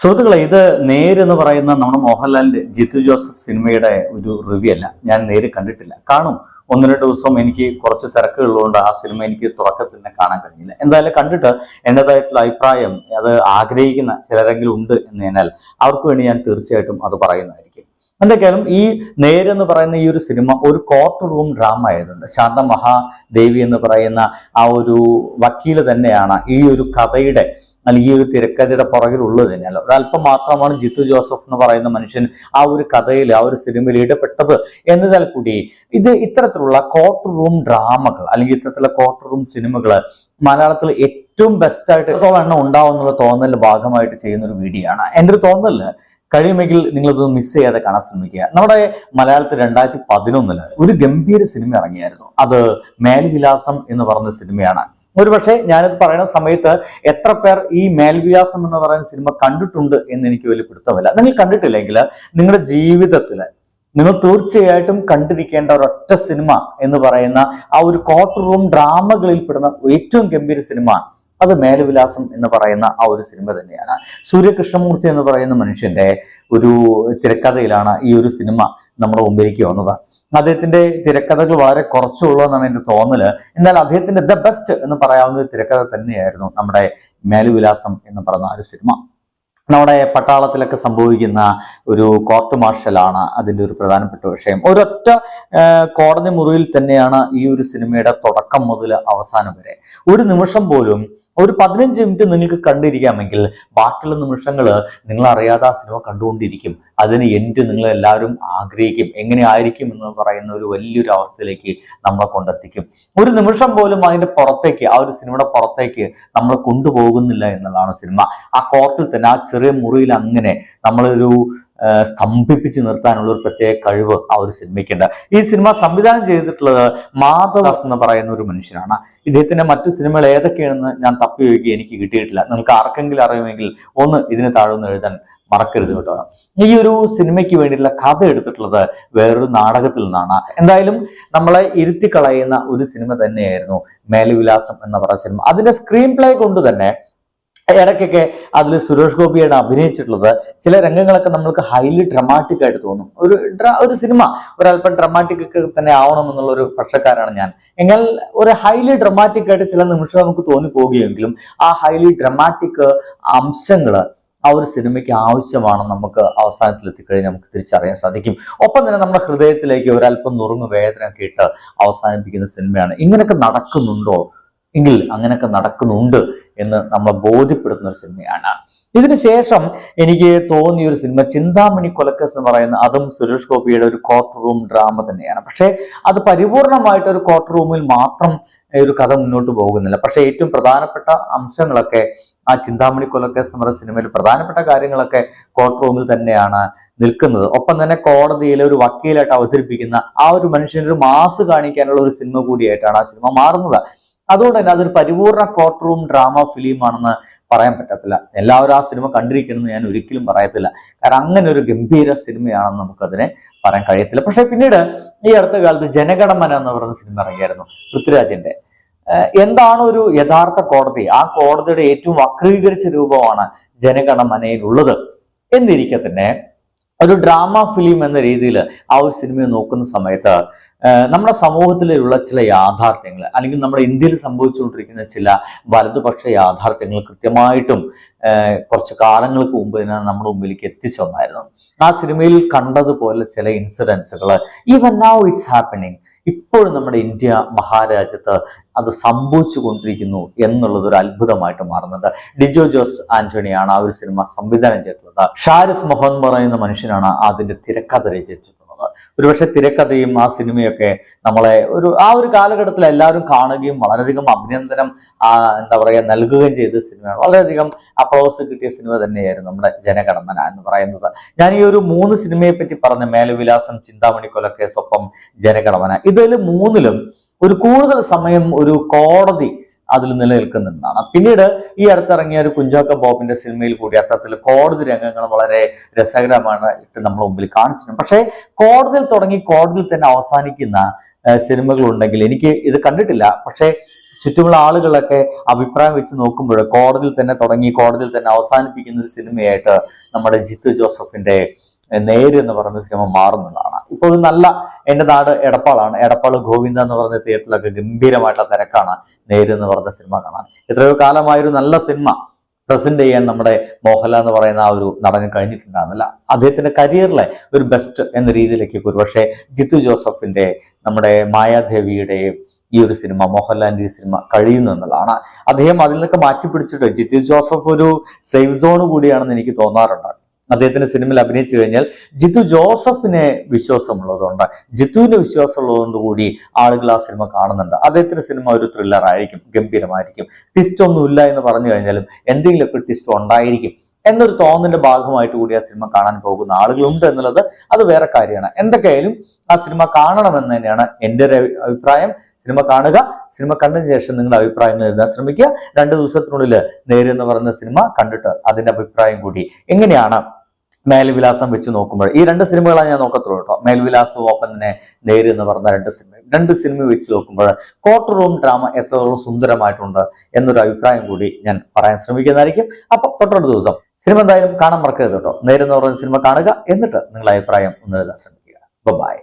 സുഹൃത്തുക്കളെ ഇത് നേരെന്ന് പറയുന്ന നമ്മുടെ മോഹൻലാലിന്റെ ജിത്തു ജോസഫ് സിനിമയുടെ ഒരു റിവ്യൂ അല്ല. ഞാൻ നേര് കണ്ടിട്ടില്ല. കാണും. ഒന്ന് രണ്ട് ദിവസം എനിക്ക് കുറച്ച് തിരക്കുകളുള്ളതുകൊണ്ട് ആ സിനിമ എനിക്ക് തുടക്കത്തിൽ തന്നെ കാണാൻ കഴിഞ്ഞില്ല. എന്തായാലും കണ്ടിട്ട് എന്റെതായിട്ടുള്ള അഭിപ്രായം അത് ആഗ്രഹിക്കുന്ന ചിലരെങ്കിലും ഉണ്ട് എന്ന് കഴിഞ്ഞാൽ അവർക്ക് വേണ്ടി ഞാൻ തീർച്ചയായിട്ടും അത് പറയുന്നതായിരിക്കും. എന്തൊക്കെയാലും ഈ നേരെന്ന് പറയുന്ന ഈ ഒരു സിനിമ ഒരു കോർട്ട് റൂം ഡ്രാമ ആയതുകൊണ്ട് ശാന്ത മഹാദേവി എന്ന് പറയുന്ന ആ ഒരു വക്കീൽ തന്നെയാണ് ഈ ഒരു കഥയുടെ ഈ ഒരു തിരക്കഥയുടെ പുറകിലുള്ളത് തന്നെയല്ല. ഒരല്പം മാത്രമാണ് ജിത്തു ജോസഫ് എന്ന് പറയുന്ന മനുഷ്യൻ ആ ഒരു കഥയിൽ ആ ഒരു സിനിമയിൽ ഇടപെട്ടത് എന്നതാൽ കൂടി ഇത് ഇത്തരത്തിലുള്ള കോർട്ട് റൂം ഡ്രാമകൾ അല്ലെങ്കിൽ ഇത്തരത്തിലുള്ള കോർട്ട് റൂം സിനിമകൾ മലയാളത്തിൽ ഏറ്റവും ബെസ്റ്റ് ആയിട്ട് എത്രത്തോളം എണ്ണം ഉണ്ടാവുന്നുള്ള തോന്നലിന്റെ ഭാഗമായിട്ട് ചെയ്യുന്ന ഒരു വീഡിയോ ആണ്. എന്റെ ഒരു തോന്നലിൽ കഴിയുമെങ്കിൽ നിങ്ങളത് മിസ് ചെയ്യാതെ കാണാൻ ശ്രമിക്കുക. നമ്മുടെ മലയാളത്തിൽ രണ്ടായിരത്തി പതിനൊന്നിൽ ഒരു ഗംഭീര സിനിമ ഇറങ്ങിയായിരുന്നു. അത് മേൽവിലാസം എന്ന് പറഞ്ഞ സിനിമയാണ്. ഒരുപക്ഷെ ഞാനിത് പറയുന്ന സമയത്ത് എത്ര പേർ ഈ മേൽവിലാസം എന്ന് പറയുന്ന സിനിമ കണ്ടിട്ടുണ്ട് എന്ന് എനിക്ക് വലിയ നിങ്ങൾ കണ്ടിട്ടില്ലെങ്കിൽ നിങ്ങളുടെ ജീവിതത്തിൽ നിങ്ങൾ തീർച്ചയായിട്ടും കണ്ടിരിക്കേണ്ട ഒരൊറ്റ സിനിമ എന്ന് പറയുന്ന ആ ഒരു കോർട്ട് റൂം ഡ്രാമകളിൽ പെടുന്ന ഏറ്റവും ഗംഭീര സിനിമ അത് മേലവിലാസം എന്ന് പറയുന്ന ആ ഒരു സിനിമ തന്നെയാണ്. സൂര്യകൃഷ്ണമൂർത്തി എന്ന് പറയുന്ന മനുഷ്യന്റെ ഒരു തിരക്കഥയിലാണ് ഈ ഒരു സിനിമ നമ്മുടെ മുമ്പിലേക്ക് വന്നത്. അദ്ദേഹത്തിന്റെ തിരക്കഥകൾ വളരെ കുറച്ചുള്ളൂ എന്നാണ് എന്റെ തോന്നൽ. എന്നാൽ അദ്ദേഹത്തിന്റെ ദ ബെസ്റ്റ് എന്ന് പറയാവുന്ന തിരക്കഥ തന്നെയായിരുന്നു നമ്മുടെ മേലുവിലാസം എന്ന് പറയുന്ന ഒരു സിനിമ. നമ്മുടെ പട്ടാളത്തിലൊക്കെ സംഭവിക്കുന്ന ഒരു കോർട്ട് മാർഷലാണ് അതിന്റെ ഒരു പ്രധാനപ്പെട്ട വിഷയം. ഒരൊറ്റ കോടതി മുറിയിൽ തന്നെയാണ് ഈ ഒരു സിനിമയുടെ തുടക്കം മുതൽ അവസാനം വരെ. ഒരു നിമിഷം പോലും ഒരു പതിനഞ്ച് മിനിറ്റ് നിങ്ങൾക്ക് കണ്ടിരിക്കാമെങ്കിൽ ബാക്കിയുള്ള നിമിഷങ്ങൾ നിങ്ങൾ അറിയാതെ ആ സിനിമ കണ്ടുകൊണ്ടിരിക്കും. അതിന് നിങ്ങൾ എല്ലാവരും ആഗ്രഹിക്കും? എങ്ങനെ ആയിരിക്കും എന്ന് പറയുന്ന ഒരു വലിയൊരു അവസ്ഥയിലേക്ക് നമ്മളെ കൊണ്ടെത്തിക്കും. ഒരു നിമിഷം പോലും അതിന്റെ പുറത്തേക്ക് ആ ഒരു സിനിമയുടെ പുറത്തേക്ക് നമ്മൾ കൊണ്ടുപോകുന്നില്ല എന്നുള്ളതാണ് സിനിമ. ആ കോർട്ടിൽ തന്നെ ആ ചെറിയ മുറിയിൽ അങ്ങനെ നമ്മളൊരു സ്തംഭിപ്പിച്ച് നിർത്താനുള്ള ഒരു പ്രത്യേക കഴിവ് ആ ഒരു സിനിമയ്ക്കുണ്ട്. ഈ സിനിമ സംവിധാനം ചെയ്തിട്ടുള്ളത് മാധവദാസ് എന്ന് പറയുന്ന ഒരു മനുഷ്യനാണ്. ഇദ്ദേഹത്തിന്റെ മറ്റു സിനിമകൾ ഏതൊക്കെയാണെന്ന് ഞാൻ തപ്പി ഒഴുകി എനിക്ക് കിട്ടിയിട്ടില്ല. നിങ്ങൾക്ക് ആർക്കെങ്കിലും അറിയുമെങ്കിൽ ഒന്ന് ഇതിന് താഴെ എഴുതാൻ മറക്കരുത് കേട്ടോ. ഈ ഒരു സിനിമയ്ക്ക് വേണ്ടിയിട്ടുള്ള കഥ എടുത്തിട്ടുള്ളത് വേറൊരു നാടകത്തിൽ നിന്നാണ്. എന്തായാലും നമ്മളെ ഇരുത്തി കളയുന്ന ഒരു സിനിമ തന്നെയായിരുന്നു മേലവിലാസം എന്ന പറയുന്ന സിനിമ. അതിന്റെ സ്ക്രീൻ പ്ലേ കൊണ്ട് തന്നെ ഇടയ്ക്കൊക്കെ അതിൽ സുരേഷ് ഗോപിയാണ് അഭിനയിച്ചിട്ടുള്ളത്. ചില രംഗങ്ങളൊക്കെ നമ്മൾക്ക് ഹൈലി ഡ്രമാറ്റിക് ആയിട്ട് തോന്നും. ഒരു ഒരു സിനിമ ഒരല്പം ഡ്രമാറ്റിക് ഒക്കെ തന്നെ ആവണം എന്നുള്ള ഒരു പക്ഷക്കാരാണ് ഞാൻ. എന്നാൽ ഒരു ഹൈലി ഡ്രമാറ്റിക് ആയിട്ട് ചില നിമിഷം നമുക്ക് തോന്നിപ്പോവുകയെങ്കിലും ആ ഹൈലി ഡ്രമാറ്റിക് അംശങ്ങൾ ആ ഒരു സിനിമയ്ക്ക് ആവശ്യമാണ് നമുക്ക് അവസാനത്തിൽ എത്തിക്കഴിഞ്ഞാൽ നമുക്ക് തിരിച്ചറിയാൻ സാധിക്കും. ഒപ്പം തന്നെ നമ്മുടെ ഹൃദയത്തിലേക്ക് ഒരല്പം നുറുങ്ങ് വേദന ഒക്കെ ഇട്ട് അവസാനിപ്പിക്കുന്ന സിനിമയാണ്. ഇങ്ങനെയൊക്കെ നടക്കുന്നുണ്ടോ? എങ്കിൽ അങ്ങനെയൊക്കെ നടക്കുന്നുണ്ട് എന്ന് നമ്മളെ ബോധ്യപ്പെടുത്തുന്ന ഒരു സിനിമയാണ്. ഇതിനുശേഷം എനിക്ക് തോന്നിയ ഒരു സിനിമ ചിന്താമണി കൊലക്കസ് എന്ന് പറയുന്ന അതും സുരേഷ് ഗോപിയുടെ ഒരു കോർട്ട് റൂം ഡ്രാമ തന്നെയാണ്. പക്ഷേ അത് പരിപൂർണമായിട്ട് ഒരു കോർട്ട് റൂമിൽ മാത്രം ഒരു കഥ മുന്നോട്ട് പോകുന്നില്ല. പക്ഷേ ഏറ്റവും പ്രധാനപ്പെട്ട അംശങ്ങളൊക്കെ ആ ചിന്താമണി കൊലക്കേസ് എന്ന് സിനിമയിൽ പ്രധാനപ്പെട്ട കാര്യങ്ങളൊക്കെ കോർട്ട് റൂമിൽ തന്നെയാണ് നിൽക്കുന്നത്. ഒപ്പം തന്നെ കോടതിയിലെ ഒരു വക്കീലായിട്ട് അവതരിപ്പിക്കുന്ന ആ ഒരു മനുഷ്യന് ഒരു മാസ് കാണിക്കാനുള്ള ഒരു സിനിമ കൂടിയായിട്ടാണ് ആ സിനിമ മാറുന്നത്. അതുകൊണ്ട് തന്നെ അതൊരു പരിപൂർണ കോർട്ട് റൂം ഡ്രാമ ഫിലിം ആണെന്ന് പറയാൻ പറ്റത്തില്ല. എല്ലാവരും ആ സിനിമ കണ്ടിരിക്കണമെന്ന് ഞാൻ ഒരിക്കലും പറയത്തില്ല. കാരണം അങ്ങനെ ഒരു ഗംഭീര സിനിമയാണെന്ന് നമുക്കതിനെ പറയാൻ കഴിയത്തില്ല. പക്ഷെ പിന്നീട് ഈ അടുത്ത കാലത്ത് ജനഗണമന എന്ന് പറയുന്ന സിനിമ ഇറങ്ങിയായിരുന്നു. പൃഥ്വിരാജിന്റെ എന്താണ് ഒരു യഥാർത്ഥ കോടതി? ആ കോടതിയുടെ ഏറ്റവും വക്രീകരിച്ച രൂപമാണ് ജനഗണമനയിലുള്ളത്. എന്നിരിക്കെ തന്നെ ഒരു ഡ്രാമ ഫിലിം എന്ന രീതിയിൽ ആ ഒരു സിനിമയെ നോക്കുന്ന സമയത്ത് നമ്മുടെ സമൂഹത്തിലുള്ള ചില യാഥാർത്ഥ്യങ്ങൾ അല്ലെങ്കിൽ നമ്മുടെ ഇന്ത്യയിൽ സംഭവിച്ചുകൊണ്ടിരിക്കുന്ന ചില വലതുപക്ഷ യാഥാർത്ഥ്യങ്ങൾ കൃത്യമായിട്ടും കുറച്ച് കാലങ്ങൾക്ക് മുമ്പ് തന്നെ നമ്മുടെ മുമ്പിലേക്ക് എത്തിച്ചു വന്നായിരുന്നു ആ സിനിമയിൽ കണ്ടതുപോലെ ചില ഇൻസിഡൻസുകൾ ഈവൻ നൗ ഇറ്റ്സ് ഹാപ്പനിങ് ഇപ്പോഴും നമ്മുടെ ഇന്ത്യ മഹാരാജ്യത്ത് അത് സംഭവിച്ചു കൊണ്ടിരിക്കുന്നു എന്നുള്ളത് ഒരു അത്ഭുതമായിട്ട് മാറുന്നുണ്ട്. ഡിജോ ജോസ് ആന്റണിയാണ് ആ ഒരു സിനിമ സംവിധാനം ചെയ്തിട്ടുള്ളത്. ഷാരിസ് മൊഹൻ പറയുന്ന മനുഷ്യനാണ് അതിന്റെ തിരക്കഥ രചിച്ചിട്ടുള്ളത് ഒരുപക്ഷെ തിരക്കഥയും ആ സിനിമയൊക്കെ നമ്മളെ ഒരു ആ ഒരു കാലഘട്ടത്തിൽ എല്ലാവരും കാണുകയും വളരെയധികം അഭിനന്ദനം എന്താ പറയുക നൽകുകയും ചെയ്ത സിനിമയാണ്. വളരെയധികം അപ്ലോസ് കിട്ടിയ സിനിമ തന്നെയായിരുന്നു നമ്മുടെ ജനഗണമന എന്ന് പറയുന്നത്. ഞാൻ ഈ ഒരു മൂന്ന് സിനിമയെ പറ്റി പറഞ്ഞ മേലവിലാസം ചിന്താമണി കൊലക്കേസൊപ്പം ജനഗണമന ഇതിൽ മൂന്നിലും ഒരു കൂടുതൽ സമയം ഒരു കോടതി അതിൽ നിലനിൽക്കുന്നതാണ് പിന്നീട് ഈ അടുത്തിറങ്ങിയ ഒരു കുഞ്ചാക്ക ബോബിന്റെ സിനിമയിൽ കൂടി അത്തരത്തിൽ കോടതി രംഗങ്ങൾ വളരെ രസകരമാണ് ഇട്ട് നമ്മൾ മുമ്പിൽ കാണിച്ചിട്ടുണ്ട്. പക്ഷേ കോടതിയിൽ തുടങ്ങി കോടതിയിൽ തന്നെ അവസാനിക്കുന്ന സിനിമകൾ ഉണ്ടെങ്കിൽ എനിക്ക് ഇത് കണ്ടിട്ടില്ല. പക്ഷേ ചുറ്റുമുള്ള ആളുകളൊക്കെ അഭിപ്രായം വെച്ച് നോക്കുമ്പോൾ കോടതിയിൽ തന്നെ തുടങ്ങി കോടതിയിൽ തന്നെ അവസാനിപ്പിക്കുന്ന ഒരു സിനിമയായിട്ട് നമ്മുടെ ജിത്തു ജോസഫിന്റെ നേര് എന്ന് പറയുന്ന സിനിമ മാറുന്നതാണ് ഇപ്പോൾ നല്ല എന്റെ നാട് എടപ്പാളാണ്. എടപ്പാൾ ഗോവിന്ദ എന്ന് പറയുന്ന തിയേറ്ററിലൊക്കെ ഗംഭീരമായിട്ട് തിരക്കാണ് നേര് എന്ന് പറഞ്ഞ സിനിമ കാണാൻ. എത്രയോ കാലമായ ഒരു നല്ല സിനിമ പ്രസന്റ് ചെയ്യാൻ നമ്മുടെ മോഹൻലാൽ എന്ന് പറയുന്ന ആ ഒരു നടന് കഴിഞ്ഞിട്ടുണ്ടാകുന്നില്ല അദ്ദേഹത്തിന്റെ കരിയറിലെ ഒരു ബെസ്റ്റ് എന്ന രീതിയിലേക്ക് ഒരുപക്ഷെ ജിത്തു ജോസഫിന്റെ നമ്മുടെ മായാദേവിയുടെ ഈ ഒരു സിനിമ മോഹൻലാലിന്റെ ഈ സിനിമ കഴിയുന്നു എന്നുള്ളതാണ്. അദ്ദേഹം അതിൽ നിന്നൊക്കെ മാറ്റിപ്പിടിച്ചിട്ട് ജിത്തു ജോസഫ് ഒരു സേഫ് സോൺ കൂടിയാണെന്ന് എനിക്ക് തോന്നാറുണ്ട്. അദ്ദേഹത്തിന്റെ സിനിമയിൽ അഭിനയിച്ചു കഴിഞ്ഞാൽ ജിത്തു ജോസഫിനെ വിശ്വാസമുള്ളതുകൊണ്ട് ജിത്തുവിന് വിശ്വാസമുള്ളതുകൊണ്ട് കൂടി ആളുകൾ ആ സിനിമ കാണുന്നുണ്ട്. അദ്ദേഹത്തിന്റെ സിനിമ ഒരു ത്രില്ലർ ആയിരിക്കും ഗംഭീരമായിരിക്കും. ട്വിസ്റ്റ് ഒന്നുമില്ല എന്ന് പറഞ്ഞു കഴിഞ്ഞാലും എന്തെങ്കിലുമൊക്കെ ട്വിസ്റ്റ് ഉണ്ടായിരിക്കും എന്നൊരു തോന്നലിന്റെ ഭാഗമായിട്ട് കൂടി ആ സിനിമ കാണാൻ പോകുന്ന ആളുകളുണ്ട് എന്നുള്ളത് അത് വേറെ കാര്യമാണ്. എന്തൊക്കെയായാലും ആ സിനിമ കാണണമെന്ന് തന്നെയാണ് എന്റെ ഒരു അഭിപ്രായം. സിനിമ കാണുക സിനിമ കണ്ടതിന് ശേഷം നിങ്ങളുടെ അഭിപ്രായം എഴുതാൻ ശ്രമിക്കുക. രണ്ട് ദിവസത്തിനുള്ളിൽ നേരെന്ന് പറയുന്ന സിനിമ കണ്ടിട്ട് അതിന്റെ അഭിപ്രായം കൂടി എങ്ങനെയാണ് മേൽവിലാസം വെച്ച് നോക്കുമ്പോൾ. ഈ രണ്ട് സിനിമകളാണ് ഞാൻ നോക്കത്തുള്ളൂ കേട്ടോ. മേൽവിലാസവും ഒപ്പം തന്നെ നേര് എന്ന് പറഞ്ഞ രണ്ട് സിനിമ. രണ്ട് സിനിമ വെച്ച് നോക്കുമ്പോൾ കോർട്ട് റൂം ഡ്രാമ എത്രത്തോളം സുന്ദരമായിട്ടുണ്ട് എന്നൊരു അഭിപ്രായം കൂടി ഞാൻ പറയാൻ ശ്രമിക്കുന്നതായിരിക്കും. അപ്പൊ തൊട്ടടുത്ത ദിവസം സിനിമ എന്തായാലും കാണാൻ മറക്കരുത് കേട്ടോ. നേരെന്ന് പറഞ്ഞ സിനിമ കാണുക. എന്നിട്ട് നിങ്ങളുടെ അഭിപ്രായം ഒന്ന് എഴുതാൻ ശ്രമിക്കുക. ബൈ